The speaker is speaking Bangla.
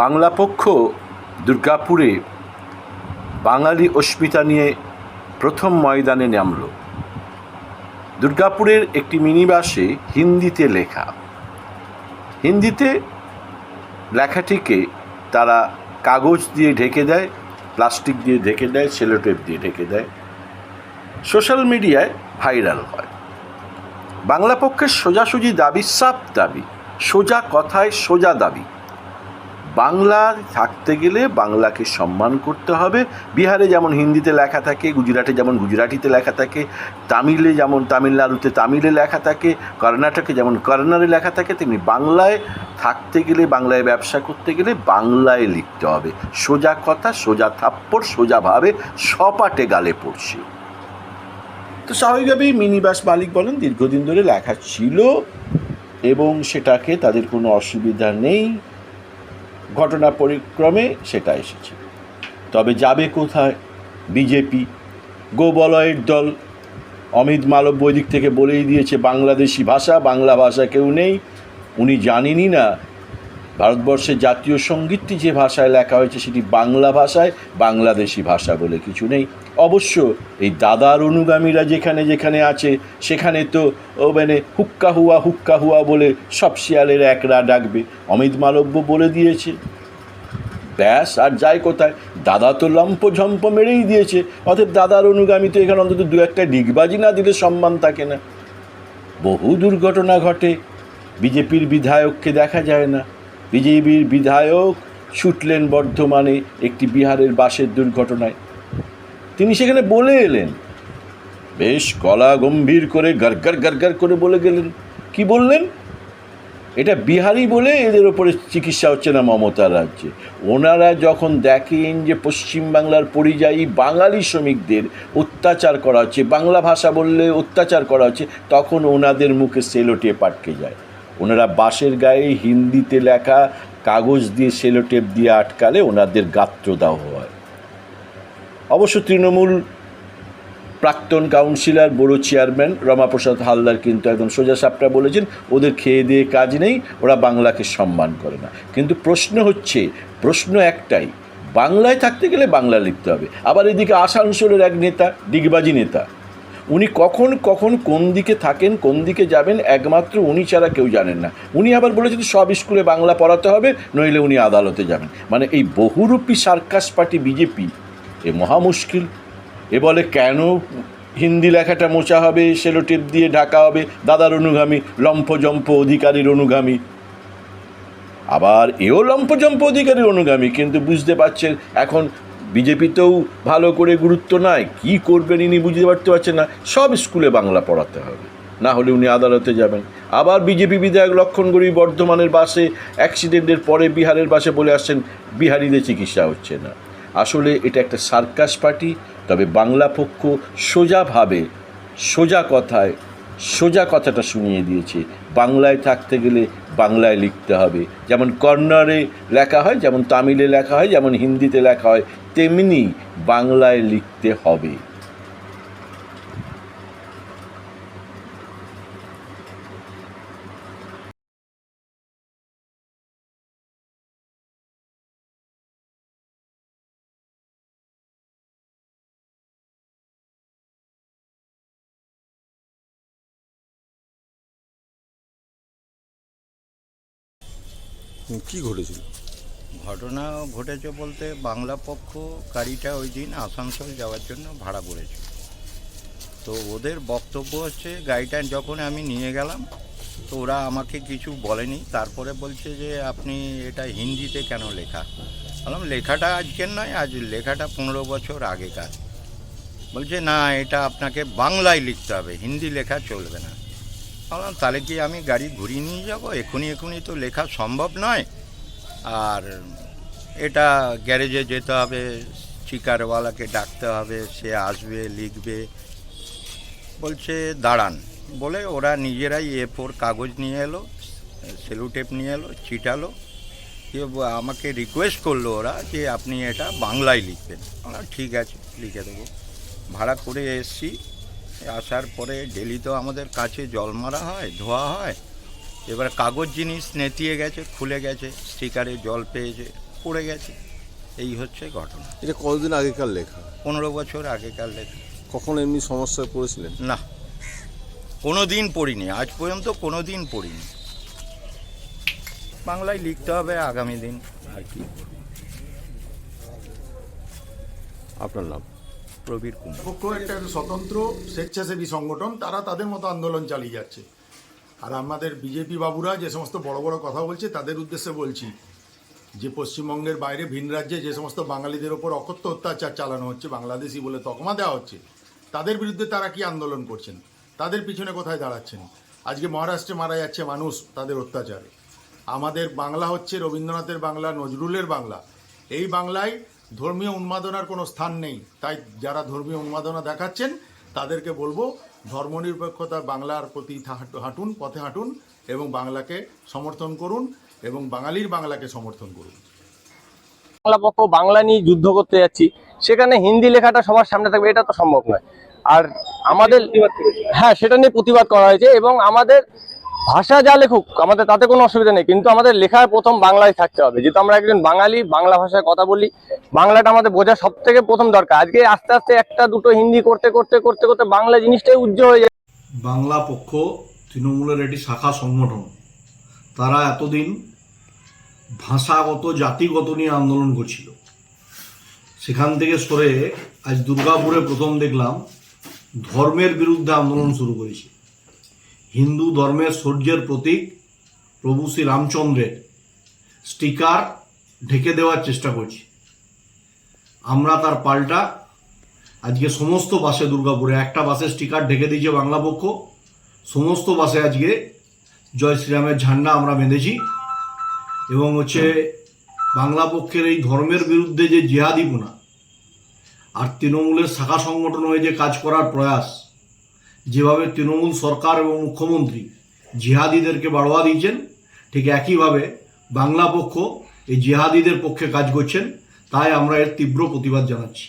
বাংলা পক্ষ দুর্গাপুরে বাঙালি অস্মিতা নিয়ে প্রথম ময়দানে নামল। দুর্গাপুরের একটি মিনিবাসে হিন্দিতে লেখা। হিন্দিতে লেখাটিকে তারা কাগজ দিয়ে ঢেকে দেয়, প্লাস্টিক দিয়ে ঢেকে দেয়, সেলোটেপ দিয়ে ঢেকে দেয়। সোশ্যাল মিডিয়ায় ভাইরাল হয়। বাংলা পক্ষের সোজাসুজি দাবি সাপ দাবি, সোজা কথায় সোজা দাবি। বাংলা থাকতে গেলে বাংলাকে সম্মান করতে হবে। বিহারে যেমন হিন্দিতে লেখা থাকে, গুজরাটে যেমন গুজরাটিতে লেখা থাকে, তামিলে যেমন তামিলনাড়ুতে তামিলে লেখা থাকে, কর্ণাটকে যেমন কর্নারে লেখা থাকে, তেমনি বাংলায় থাকতে গেলে, বাংলায় ব্যবসা করতে গেলে বাংলায় লিখতে হবে। সোজা কথা, সোজা থাপ্পড় সোজাভাবে সপাটে গালে পড়ছে। তো স্বাভাবিকভাবেই মিনিবাস মালিক বলেন, দীর্ঘদিন ধরে লেখা ছিল এবং সেটাকে তাদের কোনো অসুবিধা নেই। ঘটনা পরিক্রমে সেটা এসেছে। তবে যাবে কোথায় বিজেপি? গোবলয়ের দল অমিত মালব বৈদিক দিক থেকে বলেই দিয়েছে, বাংলাদেশি ভাষা, বাংলা ভাষা কেউ নেই, উনি জানেনই না ভারতবর্ষের জাতীয় সঙ্গীতটি যে ভাষায় লেখা হয়েছে সেটি বাংলা ভাষায়, বাংলাদেশি ভাষা বলে কিছু নেই। অবশ্য এই দাদার অনুগামীরা যেখানে যেখানে আছে, সেখানে তো, ও মানে হুক্কা হুয়া হুক্কা হুয়া বলে সব শিয়ালের একরা ডাকবে, অমিত মালব্য বলে দিয়েছে। ব্যাস, আর যায় কোথায়? দাদা তো লম্প ঝম্প মেরেই দিয়েছে, অতএব দাদার অনুগামী তো এখানে অন্তত দু একটা ডিগবাজি না দিলে সম্মান থাকে না। বহু দুর্ঘটনা ঘটে, বিজেপির বিধায়ককে দেখা যায় না। বিজেপির বিধায়ক ছুটলেন বর্ধমানে একটি বিহারের বাসের দুর্ঘটনায়। তিনি সেখানে বলে এলেন, বেশ গলা গম্ভীর করে গারগার গারগার করে বলে গেলেন। কি বললেন? এটা বিহারি বলে এদের ওপরে চিকিৎসা হচ্ছে না মমতা রাজ্যে। ওনারা যখন দেখেন যে পশ্চিমবাংলার পরিযায়ী বাঙালি শ্রমিকদের অত্যাচার করা হচ্ছে, বাংলা ভাষা বললে অত্যাচার করা হচ্ছে, তখন ওনাদের মুখে সেলোটেপ পাটকে যায়। ওনারা বাঁশের গায়ে হিন্দিতে লেখা কাগজ দিয়ে সেলোটেপ দিয়ে আটকালে ওনাদের গাত্রদাহ হয়। অবশ্য তৃণমূল প্রাক্তন কাউন্সিলর, বড় চেয়ারম্যান রমাপ্রসাদ হালদার কিন্তু একদম সোজা সাপটা বলেছেন, ওদের খেয়ে দিয়ে কাজ নেই, ওরা বাংলাকে সম্মান করে না। কিন্তু প্রশ্ন হচ্ছে, প্রশ্ন একটাই, বাংলায় থাকতে গেলে বাংলা লিখতে হবে। আবার এদিকে আসানসোলের এক নেতা, ডিগবাজি নেতা উনি কখন কখন, কোন দিকে থাকেন, কোন দিকে যাবেন, একমাত্র উনি ছাড়া কেউ জানেন না। উনি আবার বলেছেন, সব স্কুলে বাংলা পড়াতে হবে, নইলে উনি আদালতে যাবেন। মানে এই বহুরূপী সার্কাস পার্টি বিজেপি, এ মহা মুশকিল। এ বলে কেন হিন্দি লেখাটা মোচা হবে সেলোটেপ দিয়ে ঢাকা হবে, দাদার অনুগামী লম্ফজম্প অধিকারীর অনুগামী। আবার এও লম্ফজম্প অধিকারীর অনুগামী, কিন্তু বুঝতে পারছেন, এখন বিজেপিতেও ভালো করে গুরুত্ব নাই, কি করবেন ইনি বুঝতে পারতে পারছেন না, সব স্কুলে বাংলা পড়াতে হবে, না হলে উনি আদালতে যাবেন। আবার বিজেপি বিধায়ক লক্ষণগড়ি বর্ধমানের বাসে অ্যাক্সিডেন্টের পরে বিহারের বাসে বলে আসছেন, বিহারিদের চিকিৎসা হচ্ছে না। আসলে এটা একটা সার্কাস পার্টি, তবে বাংলা পক্ষ সোজাভাবে, সোজা কথায়, সোজা কথাটা শুনিয়ে দিয়েছে, বাংলায় থাকতে গেলে বাংলায় লিখতে হবে। যেমন কর্নারে লেখা হয়, যেমন তামিলে লেখা হয়, যেমন হিন্দিতে লেখা হয় তেমনি বাংলায় লিখতে হবে। কি ঘটেছিল? ঘটনা ঘটেছে বলতে বাংলা পক্ষ গাড়িটা ওই দিন আসানসোল যাওয়ার জন্য ভাড়া করেছে। তো ওদের বক্তব্য হচ্ছে, গাড়িটা যখন আমি নিয়ে গেলাম, তো ওরা আমাকে কিছু বলেনি। তারপরে বলছে যে, আপনি এটা হিন্দিতে কেন লেখা? বললাম, লেখাটা আজকের নয়, আজ লেখাটা পনেরো বছর আগেকার। বলছে, না, এটা আপনাকে বাংলায় লিখতে হবে, হিন্দি লেখা চলবে না। বললাম, তাহলে কি আমি গাড়ি ঘুরিয়ে নিয়ে যাব? এখনই এখনই তো লেখা সম্ভব নয়? আর এটা গ্যারেজে যেতে হবে চিকারওয়ালাকে ডাকতে হবে, সে আসবে, লিখবে। বলছে, দাঁড়ান। বলে ওরা নিজেরাই এ ফোর কাগজ নিয়ে এলো, সেলুটেপ নিয়ে এলো চিটালো দিয়ে আমাকে রিকোয়েস্ট করল ওরা যে, আপনি এটা বাংলায় লিখবেন। আমরা ঠিক আছে, লিখে দেবো। ভাড়া করে এসছি। আসার পরে ডেলি তো আমাদের কাছে জল মারা হয়, ধোয়া হয়। এবার কাগজ জিনিস নেতিয়ে গেছে খুলে গেছে স্টিকারে জল পেয়েছে পড়ে গেছে। এই হচ্ছে ঘটনা। এটা কতদিন আগেকার লেখা? পনেরো বছর আগেকার লেখা। কখন এমনি সমস্যায় পড়েছিলেন? না কোনো দিন পড়িনি আজ পর্যন্ত কোনো দিন পড়িনি। বাংলায় লিখতে হবে আগামী দিন আর কি আপনার নাম? প্রবীর কুমার। পক্ষ একটা স্বতন্ত্র স্বেচ্ছাসেবী সংগঠন তারা তাদের মতো আন্দোলন চালিয়ে যাচ্ছে। আর আমাদের বিজেপি বাবুরা যে সমস্ত বড় বড় কথা বলছে, তাদের উদ্দেশ্যে বলছি যে পশ্চিমবঙ্গের বাইরে ভিন রাজ্যে যে সমস্ত বাঙালিদের ওপর অকথ্য অত্যাচার চালানো হচ্ছে, বাংলাদেশি বলে তকমা দেওয়া হচ্ছে, তাদের বিরুদ্ধে তারা কি আন্দোলন করছেন? তাদের পিছনে কোথায় দাঁড়াচ্ছেন? আজকে মহারাষ্ট্রে মারা যাচ্ছে মানুষ তাদের অত্যাচারে। আমাদের বাংলা হচ্ছে রবীন্দ্রনাথের বাংলা, নজরুলের বাংলা। এই বাংলায় ধর্মীয় উন্মাদনার কোনো স্থান নেই। তাই যারা ধর্মীয় উন্মাদনা দেখাচ্ছেন, তাদেরকে বলব ধর্মনিরপেক্ষতা বাংলার প্রতি হাঁটুন পথে হাঁটুন এবং বাংলাকে সমর্থন করুন এবং বাঙালির বাংলাকে সমর্থন করুন। বাংলা পক্ষ বাংলা নিয়ে যুদ্ধ করতে যাচ্ছি সেখানে হিন্দি লেখাটা সবার সামনে থাকবে এটা তো সম্ভব নয়। আর আমাদের হ্যাঁ সেটা নিয়ে প্রতিবাদ করা হয়েছে এবং আমাদের ভাষা যা লেখুক, আমাদের তাতে কোনো অসুবিধা নেই, কিন্তু আমাদের লেখার প্রথম বাংলায় থাকতে হবে। যেহেতু আমরা একজন বাঙালি, বাংলা ভাষায় কথা বলি, বাংলাটা আমাদের বোঝা সব থেকে প্রথম দরকার। আজকে আস্তে আস্তে একটা দুটো হিন্দি করতে করতে করতে করতে বাংলা জিনিসটাই উজ্জ্বল হয়ে যায়। বাংলা পক্ষ তৃণমূলের একটি শাখা সংগঠন। তারা এতদিন ভাষাগত, জাতিগত নিয়ে আন্দোলন করছিল। সেখান থেকে সরে আজ দুর্গাপুরে প্রথম দেখলাম ধর্মের বিরুদ্ধে আন্দোলন শুরু করেছে। হিন্দু ধর্মের সূর্যের প্রতীক প্রভু শ্রী রামচন্দ্রের স্টিকার ঢেকে দেওয়ার চেষ্টা করছি। আমরা তার পাল্টা। আজকে সমস্ত বাসে দুর্গাপুরে, একটা বাসে স্টিকার ঢেকে দিয়েছে বাংলা পক্ষ। সমস্ত বাসে আজকে জয় শ্রীরামের ঝান্ডা আমরা বেঁধেছি। এবং হচ্ছে বাংলা পক্ষের এই ধর্মের বিরুদ্ধে যে জেহাদিপনা আর তৃণমূলের শাখা সংগঠন হয়ে যে কাজ করার প্রয়াস যেভাবে তৃণমূল সরকার এবং মুখ্যমন্ত্রী জিহাদিদেরকে বাড়োয়া দিয়েছেন, ঠিক একইভাবে বাংলা পক্ষ এই জিহাদিদের পক্ষে কাজ করছেন, তাই আমরা এর তীব্র প্রতিবাদ জানাচ্ছি।